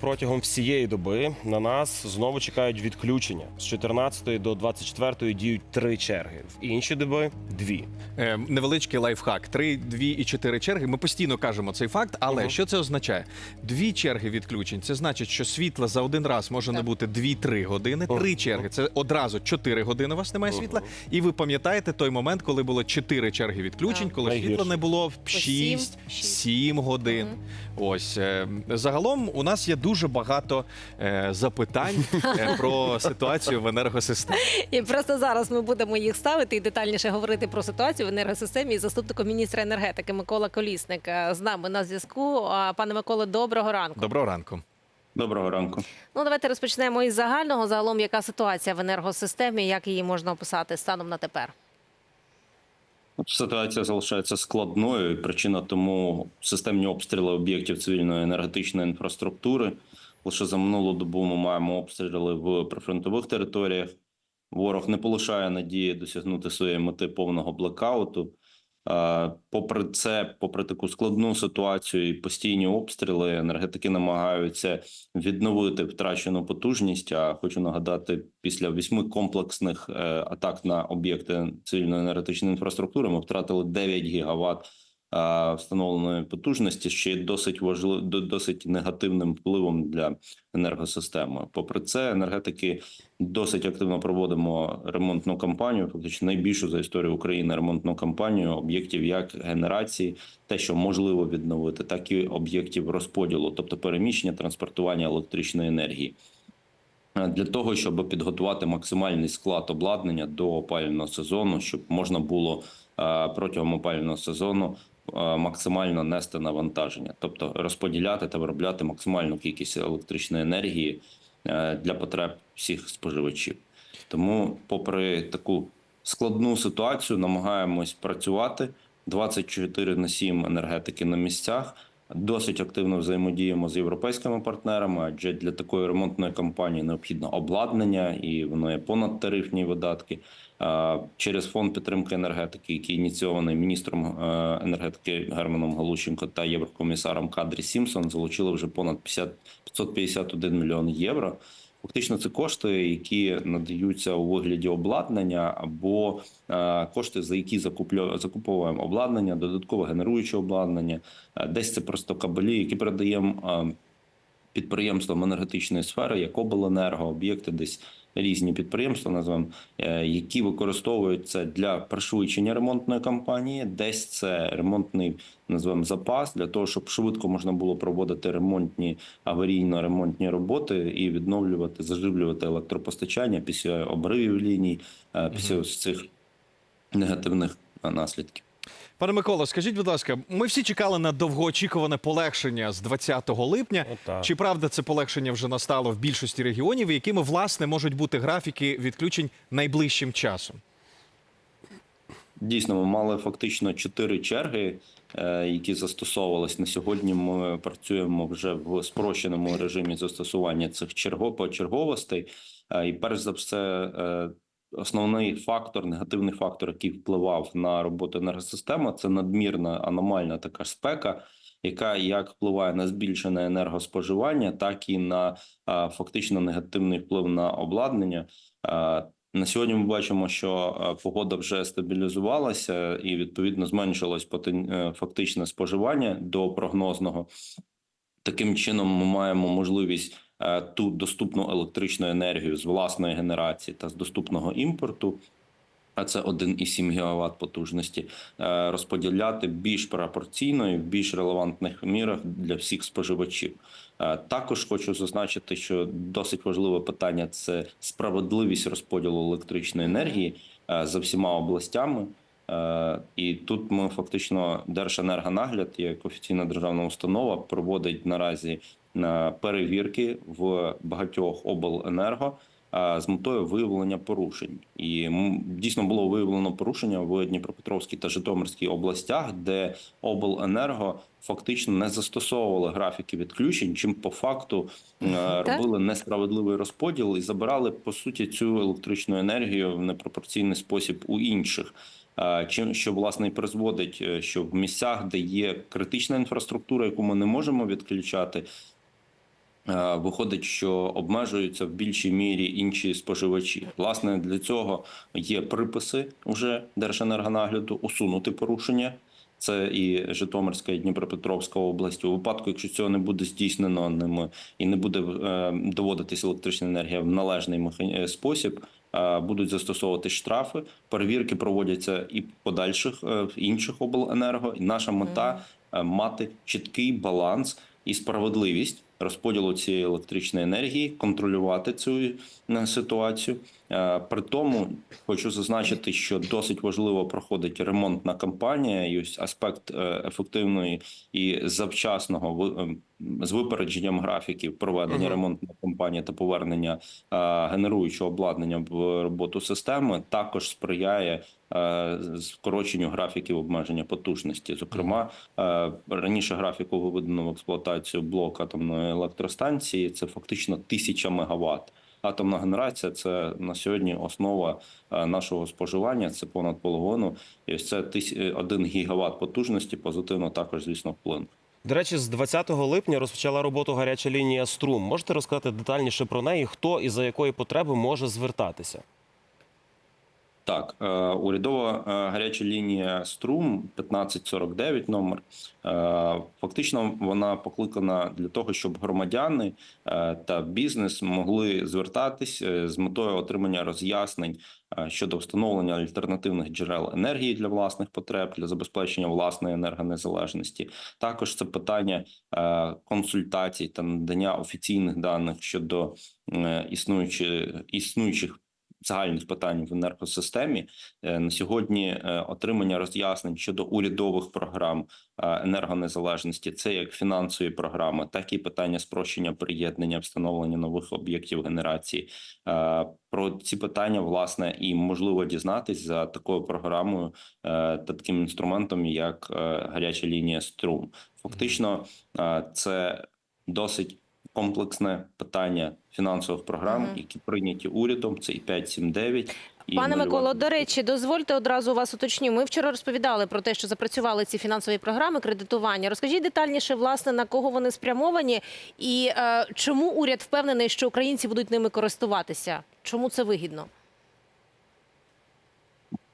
Протягом всієї доби на нас знову чекають відключення. З 14 до 24 діють три черги. В інші доби дві. Е, невеличкий лайфхак. Три, дві і чотири черги. Ми постійно кажемо цей факт, але Мгм. що це означає? Дві черги відключень. Це значить, що світла за один раз може не Так. бути 2-3 години. Три Мгм. черги. Це одразу 4 години. У вас немає Мгм. світла. І ви пам'ятаєте той момент, коли було 4 черги відключень, Так. коли світла не було в сім, 6-7 годин. Мгм. Ось е, загалом у нас є дуже багато е, запитань е, про ситуацію в енергосистемі. І просто зараз ми будемо їх ставити і детальніше говорити про ситуацію в енергосистемі із заступником міністра енергетики Микола Колісник е, з нами на зв'язку. Пане Миколо, доброго ранку. Доброго ранку. Доброго ранку. Ну давайте розпочнемо із загального. Загалом, яка ситуація в енергосистемі, як її можна описати станом на тепер? Ситуація залишається складною. і Причина тому системні обстріли об'єктів цивільної енергетичної інфраструктури. Лише за минулу добу ми маємо обстріли в прифронтових територіях. Ворог не полишає надії досягнути своєї мети повного блекауту. Е, Попри це, попри таку складну ситуацію і постійні обстріли, енергетики намагаються відновити втрачену потужність. А хочу нагадати, після вісьми комплексних е, атак на об'єкти цивільної енергетичної інфраструктури ми втратили 9 гігават е, встановленої потужності, є досить важлив, досить негативним впливом для енергосистеми. Попри це, енергетики досить активно проводимо ремонтну кампанію, фактично найбільшу за історію України ремонтну кампанію об'єктів як генерації, те, що можливо відновити, так і об'єктів розподілу, тобто переміщення, транспортування електричної енергії. Е, Для того щоб підготувати максимальний склад обладнання до опалювального сезону, щоб можна було е, протягом опалювального сезону е, максимально нести навантаження, тобто розподіляти та виробляти максимальну кількість електричної енергії е, для потреб всіх споживачів. Тому, попри таку складну ситуацію, намагаємось працювати 24 на 7 енергетики на місцях. Досить активно взаємодіємо з європейськими партнерами, адже для такої ремонтної кампанії необхідно обладнання, і воно є понадтарифні видатки. Е, Через фонд підтримки енергетики, який ініційований міністром е, енергетики Германом Галущенко та єврокомісаром Кадрі Сімсон, залучили вже понад 50, 551 мільйон євро. Фактично, це кошти, які надаються у вигляді обладнання, або е, кошти, за які закуповуємо обладнання, додаткове генеруюче обладнання. Е, Десь це просто кабелі, які передаємо е, підприємствам енергетичної сфери, як обленерго, об'єкти, десь різні підприємства, називаємо, е, які використовують це для пришвидшення ремонтної кампанії. Десь це ремонтний називаємо запас для того, щоб швидко можна було проводити ремонтні аварійно-ремонтні роботи і відновлювати, заживлювати електропостачання після обривів ліній, е, після ось цих негативних е, наслідків. Пане Миколо, скажіть, будь ласка, ми всі чекали на довгоочікуване полегшення з 20 липня. Отак. Чи правда це полегшення вже настало в більшості регіонів, і якими власне можуть бути графіки відключень найближчим часом? Дійсно, ми мали фактично чотири черги, е, які застосовувались на сьогодні. Ми працюємо вже в спрощеному режимі застосування цих черго почерговостей. Е, І перш за все, е, основний фактор, негативний фактор, який впливав на роботу енергосистеми, це надмірна аномальна така спека. Яка як впливає на збільшене енергоспоживання, так і на фактично негативний вплив на обладнання. На сьогодні ми бачимо, що погода вже стабілізувалася і відповідно зменшилось е, фактичне споживання до прогнозного. Таким чином, ми маємо можливість ту доступну електричну енергію з власної генерації та з доступного імпорту. А це 1,7 ГВт потужності е, розподіляти більш пропорційно і в більш релевантних мірах для всіх споживачів. Е, Також хочу зазначити, що досить важливе питання це справедливість розподілу електричної енергії е, за всіма областями. Е, І тут ми фактично Держенергонагляд, як офіційна державна установа, проводить наразі е, перевірки в багатьох обленерго е, з метою виявлення порушень. І дійсно було виявлено порушення в Дніпропетровській та Житомирській областях, де обленерго фактично не застосовували графіки відключень, чим по факту е, робили несправедливий розподіл і забирали по суті цю електричну енергію в непропорційний спосіб у інших. Е, Чим що власне і призводить, е, що в місцях, де є критична інфраструктура, яку ми не можемо відключати, е, виходить, що обмежуються в більшій мірі інші споживачі. Власне, для цього є приписи уже Держенергонагляду усунути порушення. Це і Житомирська, і Дніпропетровська область. У випадку, якщо цього не буде здійснено ними і не буде е, доводитись електрична енергія в належний е, спосіб, е, будуть застосовувати штрафи. Перевірки проводяться і подальших е, в інших обленерго. І наша мета е, мати чіткий баланс і справедливість розподілу цієї електричної енергії, контролювати цю е, ситуацію. Е, При тому хочу зазначити, що досить важливо проходить ремонтна кампанія, і ось аспект е, ефективної і завчасного ем, з випередженням графіків проведення Мгм. ремонтної кампанії та повернення генеруючого обладнання в роботу системи також сприяє скороченню графіків обмеження потужності. Зокрема, раніше графіку виведено в експлуатацію блок атомної електростанції. Це фактично тисяча мегаватт. Атомна генерація це на сьогодні основа е, нашого споживання. Це понад половину. І ось це е, 1 гігават потужності позитивно також, звісно, вплине. До речі, з 20 липня розпочала роботу гаряча лінія Струм. Можете розказати детальніше про неї, хто і за якої потреби може звертатися? Так, е, урядова е, гаряча лінія Струм 1549 номер. Е, фактично вона покликана для того, щоб громадяни та бізнес могли звертатись з метою отримання роз'яснень щодо встановлення альтернативних джерел енергії для власних потреб, для забезпечення власної енергонезалежності. Також це питання консультацій та надання офіційних даних щодо існуючих існуючих загальних питань в енергосистемі Е, на сьогодні е, отримання роз'яснень щодо урядових програм е, енергонезалежності, це як фінансові програми, так і питання спрощення приєднання, встановлення нових об'єктів генерації. Про ці питання власне і можливо дізнатись за такою програмою та таким інструментом, як гаряча лінія струм. Фактично, це досить комплексне питання фінансових програм, Мгм. які прийняті урядом. Це і 579, і Пане Миколо, до речі, дозвольте одразу вас уточню. Ми вчора розповідали про те, що запрацювали ці фінансові програми кредитування. Розкажіть детальніше, власне, на кого вони спрямовані, і е, чому уряд впевнений, що українці будуть ними користуватися? Чому це вигідно?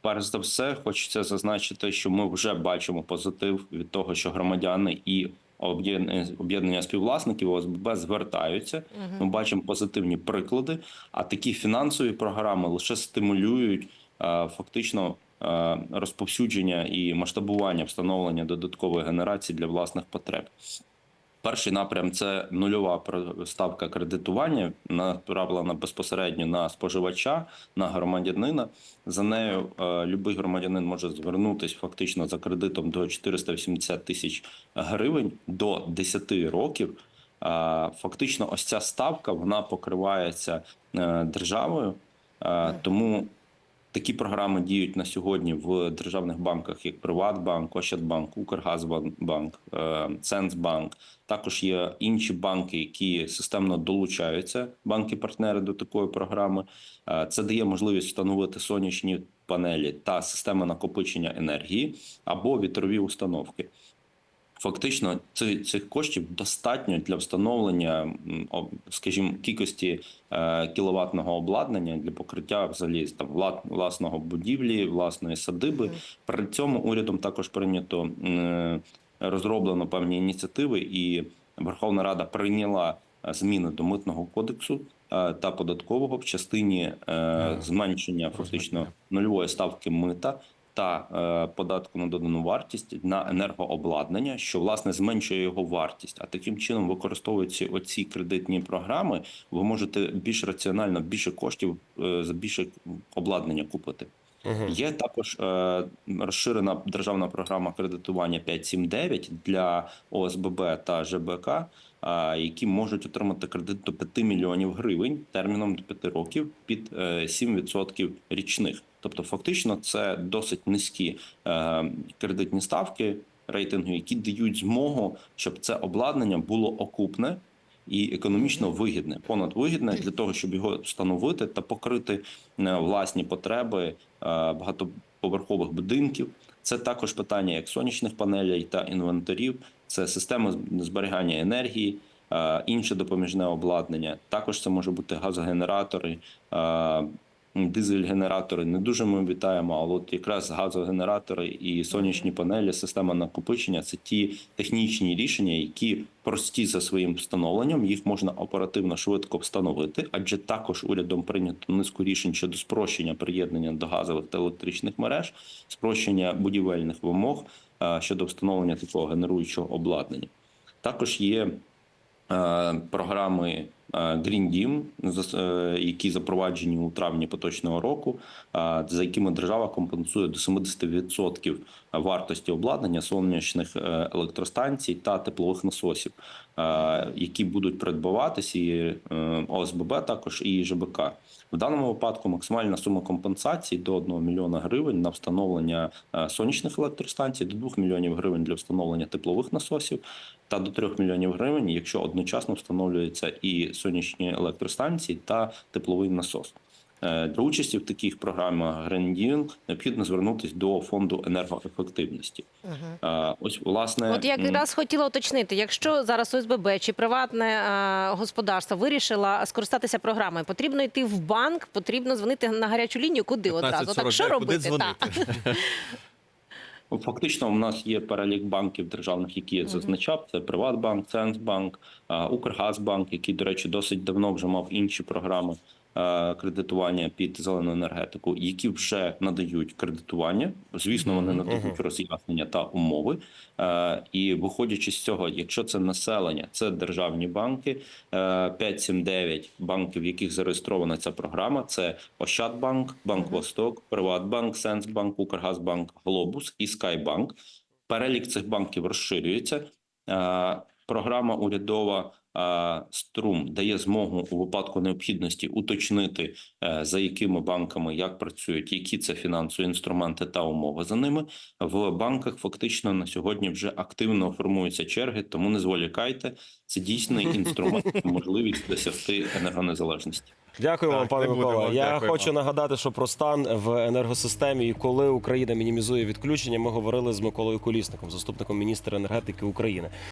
Перш за все, хочеться зазначити, що ми вже бачимо позитив від того, що громадяни і об'єднання співвласників ОСББ звертаються. Ми бачимо позитивні приклади. А такі фінансові програми лише стимулюють е, фактично е, розповсюдження і масштабування встановлення додаткової генерації для власних потреб. Перший напрям це нульова ставка кредитування, направлена безпосередньо на споживача, на громадянина. За нею е, любий громадянин може звернутися фактично за кредитом до 480 тисяч гривень до 10 років. Е, Фактично, ось ця ставка вона покривається е, державою, е, тому Такі програми діють на сьогодні в державних банках, як Приватбанк, Ощадбанк, Укргазбанк, е, Центсбанк. Також є інші банки, які системно долучаються, банки-партнери до такої програми. Е, Це дає можливість встановити сонячні панелі та системи накопичення енергії або вітрові установки. Фактично, цих коштів достатньо для встановлення, скажімо, кількості е, кіловатного обладнання для покриття взагалі там власного будівлі, власної садиби. При цьому урядом також прийнято розроблено певні ініціативи, і Верховна Рада прийняла е, зміни до митного кодексу е, та податкового в частині е, зменшення фактично нульової ставки мита та е, податку на додану вартість на енергообладнання, що власне зменшує його вартість. А таким чином, використовуючи оці кредитні програми, ви можете більш раціонально більше коштів е, за більше обладнання купити. Є також е, розширена державна програма кредитування 579 для ОСББ та ЖБК, е, які можуть отримати кредит до 5 мільйонів гривень терміном до 5 років під е, 7% річних. Тобто, фактично, це досить низькі е, кредитні ставки рейтингу, які дають змогу, щоб це обладнання було окупне і економічно вигідне, понад вигідне для того, щоб його встановити та покрити е, власні потреби е, багатоповерхових будинків. Це також питання як сонячних панелей та інвентарів, це система зберігання енергії, е, інше допоміжне обладнання. Також це може бути газогенератори. Дизель-генератори не дуже ми вітаємо, але от якраз газогенератори і сонячні панелі, система накопичення це ті технічні рішення, які прості за своїм встановленням, їх можна оперативно швидко встановити, адже також урядом прийнято низку рішень щодо спрощення приєднання до газових та електричних мереж, спрощення будівельних вимог е, щодо встановлення такого генеруючого обладнання. Також є е, програми Green Deal, е, які запроваджені у травні поточного року, е, за якими держава компенсує до 70% вартості обладнання сонячних е, електростанцій та теплових насосів, е, які будуть придбаватись і е, ОСББ також і ЖБК. В даному випадку максимальна сума компенсації до 1 мільйона гривень на встановлення е, сонячних електростанцій, до 2 мільйонів гривень для встановлення теплових насосів та до 3 мільйонів гривень, якщо одночасно встановлюються і сонячні електростанції та тепловий насос. Е, Для участі в таких програмах Green Deal необхідно звернутися до фонду енергоефективності. Е, Ось власне От м, якраз хотіла уточнити, якщо зараз ОСББ чи приватне е, господарство вирішила скористатися програмою, потрібно йти в банк, потрібно дзвонити на гарячу лінію. Куди одразу? Так що робити? Так. Фактично, у нас є перелік банків державних, які я зазначав. Це Приватбанк, Центробанк, е, Укргазбанк, який, до речі, досить давно вже мав інші програми кредитування під зелену енергетику, які вже надають кредитування. Звісно, вони надають роз'яснення та умови. Е, І виходячи з цього, якщо це населення, це державні банки, е, 579 банків, в яких зареєстрована ця програма. Це Ощадбанк, Банк Восток, Приватбанк, Сенсбанк, Укргазбанк, Глобус і Скайбанк. Перелік цих банків розширюється. Е, Програма урядова е, Струм дає змогу у випадку необхідності уточнити, е, за якими банками як працюють, які це фінансові інструменти та умови за ними. В банках фактично на сьогодні вже активно формуються черги, тому не зволікайте. Це дійсний інструмент, можливість досягти енергонезалежності. Дякую вам, пане. Микола. Я Дякуємо. хочу нагадати, що про стан в енергосистемі і коли Україна мінімізує відключення, ми говорили з Миколою Колісником, заступником міністра енергетики України.